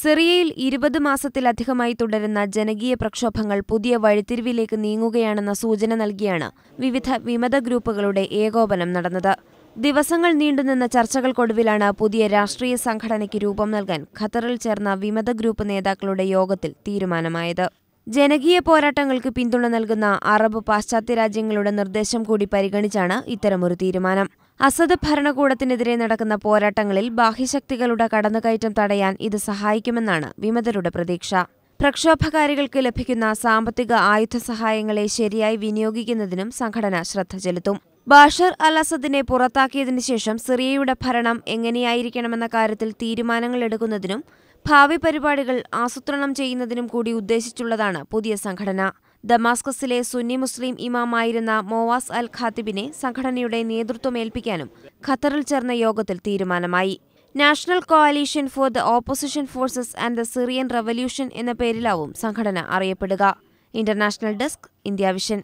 സിറിയയിൽ ഇരുപത് മാസത്തിലധികമായി തുടരുന്ന ജനകീയ പ്രക്ഷോഭങ്ങൾ പുതിയ വഴിത്തിരിവിലേക്ക് നീങ്ങുകയാണെന്ന സൂചന നൽകിയാണ് വിവിധ വിമത ഗ്രൂപ്പുകളുടെ ഏകോപനം നടന്നത്. ദിവസങ്ങൾ നീണ്ടുനിന്ന ചർച്ചകൾക്കൊടുവിലാണ് പുതിയ രാഷ്ട്രീയ സംഘടനയ്ക്ക് രൂപം നൽകാൻ ഖത്തറിൽ ചേർന്ന വിമത ഗ്രൂപ്പ് നേതാക്കളുടെ യോഗത്തിൽ തീരുമാനമായത്. ജനകീയ പോരാട്ടങ്ങൾക്ക് പിന്തുണ നൽകുന്ന അറബ് പാശ്ചാത്യ രാജ്യങ്ങളുടെ നിർദ്ദേശം കൂടി പരിഗണിച്ചാണ് ഇത്തരമൊരു തീരുമാനം. അസദ് ഭരണകൂടത്തിനെതിരെ നടക്കുന്ന പോരാട്ടങ്ങളിൽ ബാഹ്യശക്തികളുടെ കടന്നുകയറ്റം തടയാൻ ഇത് സഹായിക്കുമെന്നാണ് വിമതരുടെ പ്രതീക്ഷ. പ്രക്ഷോഭകാരികൾക്ക് ലഭിക്കുന്ന സാമ്പത്തിക ആയുധ സഹായങ്ങളെ ശരിയായി വിനിയോഗിക്കുന്നതിനും സംഘടന ശ്രദ്ധ ചെലുത്തും. ബാഷർ അൽ അസദിനെ പുറത്താക്കിയതിനു ശേഷം സിറിയയുടെ ഭരണം എങ്ങനെയായിരിക്കണമെന്ന കാര്യത്തിൽ തീരുമാനങ്ങൾ എടുക്കുന്നതിനും ഭാവി പരിപാടികൾ ആസൂത്രണം ചെയ്യുന്നതിനും കൂടി ഉദ്ദേശിച്ചുള്ളതാണ് പുതിയ സംഘടന. ദമാസ്കസിലെ സുന്നി മുസ്ലിം ഇമാമായിരുന്ന മോവാസ് അൽ ഖാത്തിബിനെ സംഘടനയുടെ നേതൃത്വം ഏൽപ്പിക്കാനും ഖത്തറിൽ ചേർന്ന യോഗത്തിൽ തീരുമാനമായി. National coalition for the opposition forces and the Syrian revolution എന്ന പേരിലാവും സംഘടന അറിയപ്പെടുക. International desk India vision.